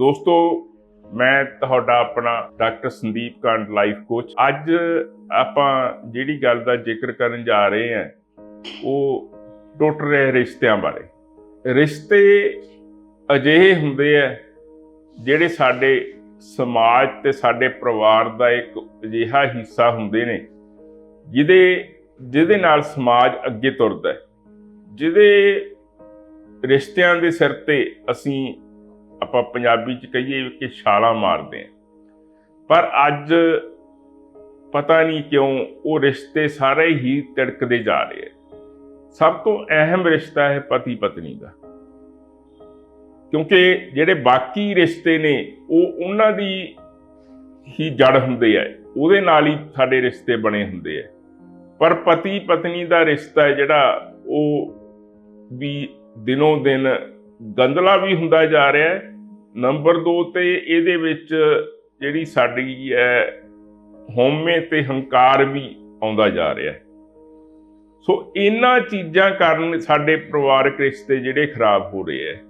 ਦੋਸਤੋ, ਮੈਂ ਤੁਹਾਡਾ ਆਪਣਾ ਡਾਕਟਰ ਸੰਦੀਪ ਕਾਂਡ ਲਾਈਫ ਕੋਚ। ਅੱਜ ਆਪਾਂ ਜਿਹੜੀ ਗੱਲ ਦਾ ਜ਼ਿਕਰ ਕਰਨ ਜਾ ਰਹੇ ਹਾਂ, ਉਹ ਟੁੱਟ ਰਹੇ ਰਿਸ਼ਤਿਆਂ ਬਾਰੇ। ਰਿਸ਼ਤੇ ਅਜਿਹੇ ਹੁੰਦੇ ਆ, ਜਿਹੜੇ ਸਾਡੇ ਸਮਾਜ ਤੇ ਸਾਡੇ ਪਰਿਵਾਰ ਦਾ ਇੱਕ ਅਜਿਹਾ ਹਿੱਸਾ ਹੁੰਦੇ ਨੇ, ਜਿਹਦੇ ਜਿਹਦੇ ਨਾਲ ਸਮਾਜ ਅੱਗੇ ਤੁਰਦਾ ਹੈ। ਜਿਹਦੇ ਰਿਸ਼ਤਿਆਂ ਦੇ ਸਿਰ ਤੇ ਅਸੀਂ ਆਪਾਂ ਪੰਜਾਬੀ ਚ ਕਹੀਏ ਕਿ ਛਾਲਾਂ ਮਾਰਦੇ ਆ ਪਰ ਅੱਜ ਪਤਾ ਨਹੀਂ ਕਿਉਂ ਉਹ ਰਿਸ਼ਤੇ ਸਾਰੇ ਹੀ ਤਿੜਕਦੇ ਜਾ ਰਹੇ ਆ। ਸਭ ਤੋਂ ਅਹਿਮ ਰਿਸ਼ਤਾ ਹੈ ਪਤੀ ਪਤਨੀ ਦਾ। ਕਿਉਂਕਿ ਜਿਹੜੇ ਬਾਕੀ ਰਿਸ਼ਤੇ ਨੇ, ਉਹ ਉਹਨਾਂ ਦੀ ਹੀ ਜੜ ਹੁੰਦੇ ਆ। ਉਹਦੇ ਨਾਲ ਹੀ ਸਾਡੇ ਰਿਸ਼ਤੇ ਬਣੇ ਹੁੰਦੇ ਆ। ਪਰ ਪਤੀ ਪਤਨੀ ਦਾ ਰਿਸ਼ਤਾ ਹੈ ਜਿਹੜਾ ਉਹ ਵੀ ਦਿਨੋਂ ਦਿਨ ਗੰਦਲਾ ਵੀ ਹੁੰਦਾ ਜਾ ਰਿਹਾ ਹੈ ਨੰਬਰ 2 ਤੇ ਇਹਦੇ ਵਿੱਚ ਜਿਹੜੀ ਸਾਡੀ ਹੈ, ਹਉਮੈ ਤੇ ਹੰਕਾਰ ਵੀ ਆਉਂਦਾ ਜਾ ਰਿਹਾ ਹੈ। ਸੋ ਇਹਨਾਂ ਚੀਜ਼ਾਂ ਕਾਰਨ ਸਾਡੇ ਪਰਿਵਾਰਕ ਰਿਸ਼ਤੇ ਜਿਹੜੇ ਖਰਾਬ ਹੋ ਰਹੇ ਹੈ।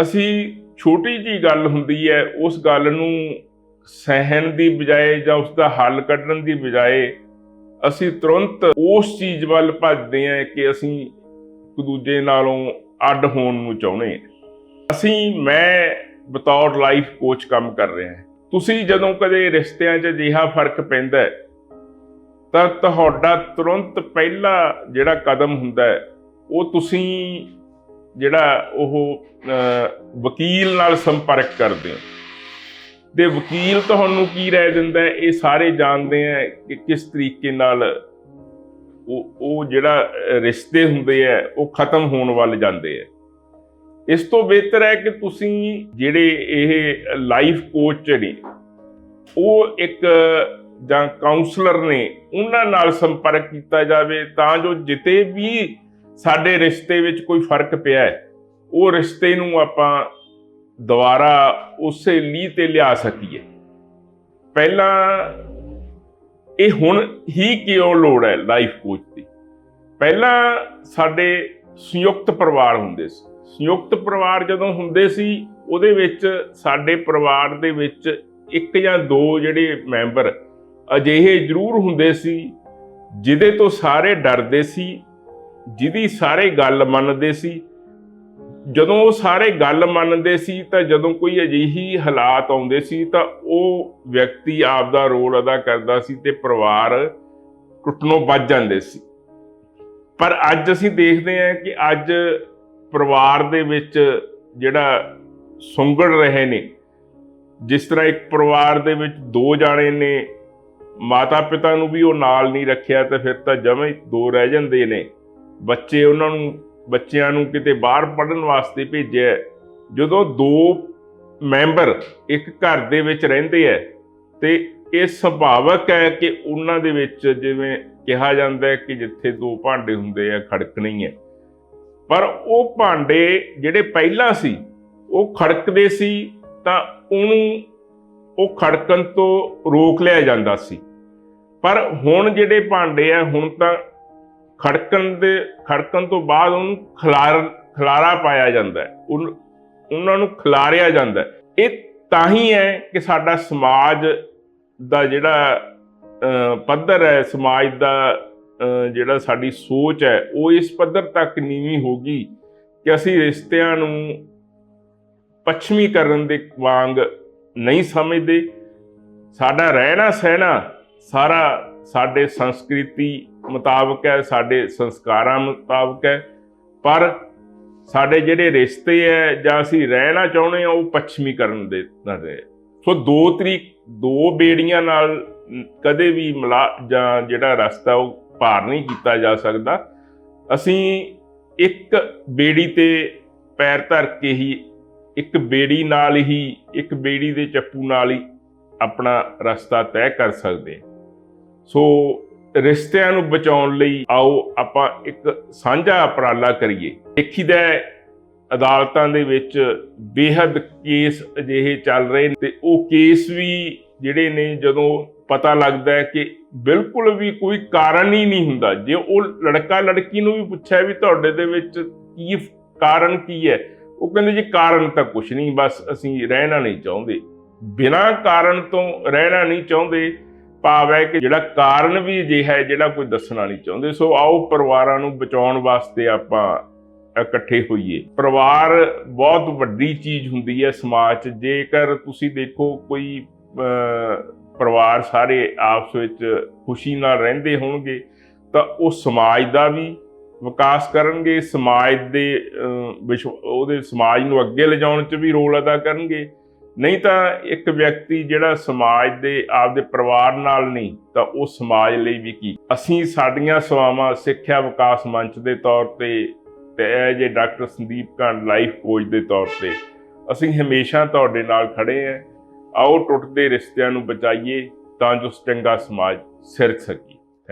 ਅਸੀਂ ਛੋਟੀ ਜੀ ਗੱਲ ਹੁੰਦੀ ਹੈ, ਉਸ ਗੱਲ ਨੂੰ ਸਹਿਣ ਦੀ ਬਜਾਏ ਜਾਂ ਉਸ ਦਾ ਹੱਲ ਕੱਢਣ ਦੀ ਬਜਾਏ ਅਸੀਂ ਤੁਰੰਤ ਉਸ ਚੀਜ਼ ਵੱਲ ਭੱਜਦੇ ਹਾਂ ਕਿ ਅਸੀਂ ਇੱਕ ਦੂਜੇ ਨਾਲੋਂ ਅੱਡ ਹੋਣ ਨੂੰ ਚਾਹੁੰਦੇ ਹਾਂ। ਅਸੀਂ, ਮੈਂ ਬਤੌਰ ਲਾਈਫ ਕੋਚ ਕੰਮ ਕਰ ਰਿਹਾ ਹਾਂ। ਤੁਸੀਂ ਜਦੋਂ ਕਦੇ ਰਿਸ਼ਤਿਆਂ 'ਚ ਅਜਿਹਾ ਫ਼ਰਕ ਪੈਂਦਾ ਹੈ, ਤਾਂ ਤੁਹਾਡਾ ਤੁਰੰਤ ਪਹਿਲਾ ਜਿਹੜਾ ਕਦਮ ਹੁੰਦਾ ਹੈ, ਉਹ ਤੁਸੀਂ ਜਿਹੜਾ ਉਹ ਵਕੀਲ ਨਾਲ ਸੰਪਰਕ ਕਰਦੇ ਹੋ। ਤੇ ਵਕੀਲ ਤੁਹਾਨੂੰ ਕੀ ਰਾਏ ਦਿੰਦਾ ਇਹ ਸਾਰੇ ਜਾਣਦੇ ਆ ਕਿ ਕਿਸ ਤਰੀਕੇ ਨਾਲ ਉਹ ਉਹ ਜਿਹੜਾ ਰਿਸ਼ਤੇ ਹੁੰਦੇ ਆ ਉਹ ਖਤਮ ਹੋਣ ਵੱਲ ਜਾਂਦੇ ਆ ਇਸ ਤੋਂ ਬਿਹਤਰ ਹੈ ਕਿ ਤੁਸੀਂ ਜਿਹੜੇ ਇਹ ਲਾਈਫ ਕੋਚ ਨੇ, ਉਹ ਇੱਕ, ਜਾਂ ਕਾਉਂਸਲਰ ਨੇ, ਉਹਨਾਂ ਨਾਲ ਸੰਪਰਕ ਕੀਤਾ ਜਾਵੇ, ਤਾਂ ਜੋ ਜਿੱਤੇ ਵੀ ਸਾਡੇ ਰਿਸ਼ਤੇ ਵਿੱਚ ਕੋਈ ਫ਼ਰਕ ਪਿਆ ਹੈ, ਉਹ ਰਿਸ਼ਤੇ ਨੂੰ ਆਪਾਂ ਦੁਬਾਰਾ ਉਸੇ ਲੀਹ ਤੇ ਲਿਆ ਸਕੀਏ। ਪਹਿਲਾਂ ਇਹ ਹੁਣ ਹੀ ਕਿਉਂ ਲੋੜ ਹੈ ਲਾਈਫ ਕੋਚ ਦੀ? ਪਹਿਲਾਂ ਸਾਡੇ ਸੰਯੁਕਤ ਪਰਿਵਾਰ ਹੁੰਦੇ ਸੀ। ਸੰਯੁਕਤ ਪਰਿਵਾਰ ਜਦੋਂ ਹੁੰਦੇ ਸੀ, ਉਹਦੇ ਵਿੱਚ ਸਾਡੇ ਪਰਿਵਾਰ ਦੇ ਵਿੱਚ ਇੱਕ ਜਾਂ ਦੋ ਜਿਹੜੇ ਮੈਂਬਰ ਅਜਿਹੇ ਜ਼ਰੂਰ ਹੁੰਦੇ ਸੀ, ਜਿਹਦੇ ਤੋਂ ਸਾਰੇ ਡਰਦੇ ਸੀ, ਜਿਹਦੀ ਸਾਰੇ ਗੱਲ ਮੰਨਦੇ ਸੀ। ਜਦੋਂ ਉਹ ਸਾਰੇ ਗੱਲ ਮੰਨਦੇ ਸੀ, ਤਾਂ ਜਦੋਂ ਕੋਈ ਅਜਿਹੀ ਹਾਲਾਤ ਆਉਂਦੇ ਸੀ, ਤਾਂ ਉਹ ਵਿਅਕਤੀ ਆਪ ਦਾ ਰੋਲ ਅਦਾ ਕਰਦਾ ਸੀ ਤੇ ਪਰਿਵਾਰ ਟੁੱਟਣੋਂ ਬਚ ਜਾਂਦੇ ਸੀ। ਪਰ ਅੱਜ ਅਸੀਂ ਦੇਖਦੇ ਹਾਂ ਕਿ ਅੱਜ ਪਰਿਵਾਰ ਦੇ ਵਿੱਚ ਜਿਹੜਾ ਸੁੰਗੜ ਰਹੇ ਨੇ, ਜਿਸ ਤਰ੍ਹਾਂ ਇੱਕ ਪਰਿਵਾਰ ਦੇ ਵਿੱਚ ਦੋ ਜਾਣੇ ਨੇ ਮਾਤਾ ਪਿਤਾ ਨੂੰ ਵੀ ਉਹ ਨਾਲ ਨਹੀਂ ਰੱਖਿਆ ਤੇ ਫਿਰ ਤਾਂ ਜਮੇ ਦੋ ਰਹਿ ਜਾਂਦੇ ਨੇ। ਬੱਚੇ ਉਹਨਾਂ ਨੂੰ, ਬੱਚਿਆਂ ਨੂੰ ਕਿਤੇ ਬਾਹਰ ਪੜਨ ਵਾਸਤੇ ਭੇਜਿਆ ਜਦੋਂ ਦੋ ਮੈਂਬਰ ਇੱਕ ਘਰ ਦੇ ਵਿੱਚ ਰਹਿੰਦੇ ਐ ਤੇ ਇਹ ਸੁਭਾਵਕ ਹੈ ਕਿ ਉਹਨਾਂ ਦੇ ਵਿੱਚ ਜਿਵੇਂ ਕਿਹਾ ਜਾਂਦਾ ਹੈ ਕਿ ਜਿੱਥੇ ਦੋ ਭਾਂਡੇ ਹੁੰਦੇ ਆ, ਖੜਕਣੀ ਹੈ। ਪਰ ਉਹ ਭਾਂਡੇ ਜਿਹੜੇ ਪਹਿਲਾਂ ਸੀ ਉਹ ਖੜਕਦੇ ਸੀ ਤਾਂ ਉਹਨੂੰ ਉਹ ਖੜਕਣ ਤੋਂ ਰੋਕ ਲਿਆ ਜਾਂਦਾ ਸੀ। ਪਰ ਹੁਣ ਜਿਹੜੇ ਭਾਂਡੇ ਆ ਹੁਣ ਤਾਂ ਖੜਕਣ ਦੇ ਖੜਕਣ ਤੋਂ ਬਾਅਦ ਉਹਨੂੰ ਖਲਾਰ ਖਲਾਰਾ ਪਾਇਆ ਜਾਂਦਾ ਉਹਨਾਂ ਨੂੰ ਖਿਲਾਰਿਆ ਜਾਂਦਾ ਇਹ ਤਾਂ ਹੀ ਹੈ ਕਿ ਸਾਡਾ ਸਮਾਜ ਦਾ ਜਿਹੜਾ ਅਹ, ਪੱਧਰ ਹੈ ਸਮਾਜ ਦਾ ਜਿਹੜਾ ਸਾਡੀ ਸੋਚ ਹੈ, ਉਹ ਇਸ ਪੱਧਰ ਤੱਕ ਨੀਵੀਂ ਹੋ ਗਈ ਕਿ ਅਸੀਂ ਰਿਸ਼ਤਿਆਂ ਨੂੰ ਪੱਛਮੀਕਰਨ ਦੇ ਵਾਂਗ ਨਹੀਂ ਸਮਝਦੇ। ਸਾਡਾ ਰਹਿਣਾ ਸਹਿਣਾ ਸਾਰਾ ਸਾਡੇ ਸੰਸਕ੍ਰਿਤੀ ਮੁਤਾਬਕ ਹੈ, ਸਾਡੇ ਸੰਸਕਾਰਾਂ ਮੁਤਾਬਕ ਹੈ, ਪਰ ਸਾਡੇ ਜਿਹੜੇ ਰਿਸ਼ਤੇ ਹੈ ਜਾਂ ਅਸੀਂ ਰਹਿਣਾ ਚਾਹੁੰਦੇ ਹਾਂ, ਉਹ ਪੱਛਮੀਕਰਨ ਦੇ ਰਹੇ। ਸੋ ਦੋ ਤਰੀਕ, ਦੋ ਬੇੜੀਆਂ ਨਾਲ ਕਦੇ ਵੀ ਮਿਲਾ ਜਾਂ ਜਿਹੜਾ ਰਸਤਾ ਉਹ ਪਾਰ ਨਹੀਂ ਕੀਤਾ ਜਾ ਸਕਦਾ। ਅਸੀਂ ਇੱਕ ਬੇੜੀ ਤੇ ਪੈਰ ਧਰ ਕੇ ਹੀ, ਇੱਕ ਬੇੜੀ ਨਾਲ ਹੀ, ਇੱਕ ਬੇੜੀ ਦੇ ਚੱਪੂ ਨਾਲ ਹੀ ਆਪਣਾ ਰਸਤਾ ਤੈਅ ਕਰ ਸਕਦੇ ਸੋ ਰਿਸ਼ਤਿਆਂ ਨੂੰ ਬਚਾਉਣ ਲਈ ਆਓ ਆਪਾਂ ਇੱਕ ਸਾਂਝਾ ਉਪਰਾਲਾ ਕਰੀਏ। ਦੇਖੀਦਾ ਅਦਾਲਤਾਂ ਦੇ ਵਿੱਚ ਬੇਹੱਦ ਕੇਸ ਅਜਿਹੇ ਚੱਲ ਰਹੇ ਨੇ ਤੇ ਉਹ ਕੇਸ ਵੀ ਜਿਹੜੇ ਨੇ ਜਦੋਂ ਪਤਾ ਲੱਗਦਾ ਹੈ ਕਿ ਬਿਲਕੁਲ ਵੀ ਕੋਈ ਕਾਰਨ ਹੀ ਨਹੀਂ ਹੁੰਦਾ। ਜੇ ਉਹ ਲੜਕਾ ਲੜਕੀ ਨੂੰ ਵੀ ਪੁੱਛਿਆ ਵੀ ਤੁਹਾਡੇ ਦੇ ਵਿੱਚ ਕੀ ਕਾਰਨ ਕੀ ਹੈ ਉਹ ਕਹਿੰਦੇ ਜੀ ਕਾਰਨ ਤਾਂ ਕੁਛ ਨਹੀਂ ਬਸ ਅਸੀਂ ਰਹਿਣਾ ਨਹੀਂ ਚਾਹੁੰਦੇ। ਬਿਨਾਂ ਕਾਰਨ ਤੋਂ ਰਹਿਣਾ ਨਹੀਂ ਚਾਹੁੰਦੇ ਭਾਵ ਹੈ ਕਿ ਜਿਹੜਾ ਕਾਰਨ ਵੀ ਅਜਿਹਾ ਹੈ ਜਿਹੜਾ ਕੋਈ ਦੱਸਣਾ ਨਹੀਂ ਚਾਹੁੰਦੇ। ਸੋ ਆਓ ਪਰਿਵਾਰਾਂ ਨੂੰ ਬਚਾਉਣ ਵਾਸਤੇ ਆਪਾਂ ਇਕੱਠੇ ਹੋਈਏ। ਪਰਿਵਾਰ ਬਹੁਤ ਵੱਡੀ ਚੀਜ਼ ਹੁੰਦੀ ਹੈ ਸਮਾਜ 'ਚ। ਜੇਕਰ ਤੁਸੀਂ ਦੇਖੋ ਕੋਈ ਅਹ, ਪਰਿਵਾਰ ਸਾਰੇ ਆਪਸ ਵਿੱਚ ਖੁਸ਼ੀ ਨਾਲ ਰਹਿੰਦੇ ਹੋਣਗੇ, ਤਾਂ ਉਹ ਸਮਾਜ ਦਾ ਵੀ ਵਿਕਾਸ ਕਰਨਗੇ, ਸਮਾਜ ਦੇ ਉਹਦੇ ਸਮਾਜ ਨੂੰ ਅੱਗੇ ਲਿਜਾਉਣ 'ਚ ਵੀ ਰੋਲ ਅਦਾ ਕਰਨਗੇ। ਨਹੀਂ ਤਾਂ ਇੱਕ ਵਿਅਕਤੀ ਜਿਹੜਾ ਸਮਾਜ ਦੇ, ਆਪਦੇ ਪਰਿਵਾਰ ਨਾਲ ਨਹੀਂ, ਤਾਂ ਉਹ ਸਮਾਜ ਲਈ ਵੀ ਕੀ? ਅਸੀਂ ਸਾਡੀਆਂ ਸੇਵਾਵਾਂ ਸਿੱਖਿਆ ਵਿਕਾਸ ਮੰਚ ਦੇ ਤੌਰ ਤੇ ਤੇ ਇਹ ਜੇ ਡਾਕਟਰ ਸੰਦੀਪ ਕਾਂਡ ਲਾਈਫ ਕੋਚ ਦੇ ਤੌਰ ਤੇ। ਅਸੀਂ ਹਮੇਸ਼ਾ ਤੁਹਾਡੇ ਨਾਲ ਖੜੇ ਹਾਂ। ਆਓ ਟੁੱਟਦੇ ਰਿਸ਼ਤਿਆਂ ਨੂੰ ਬਚਾਈਏ। ਤਾਂ ਜੋ ਚੰਗਾ ਸਮਾਜ ਸਿਰਜ ਸਕੇ।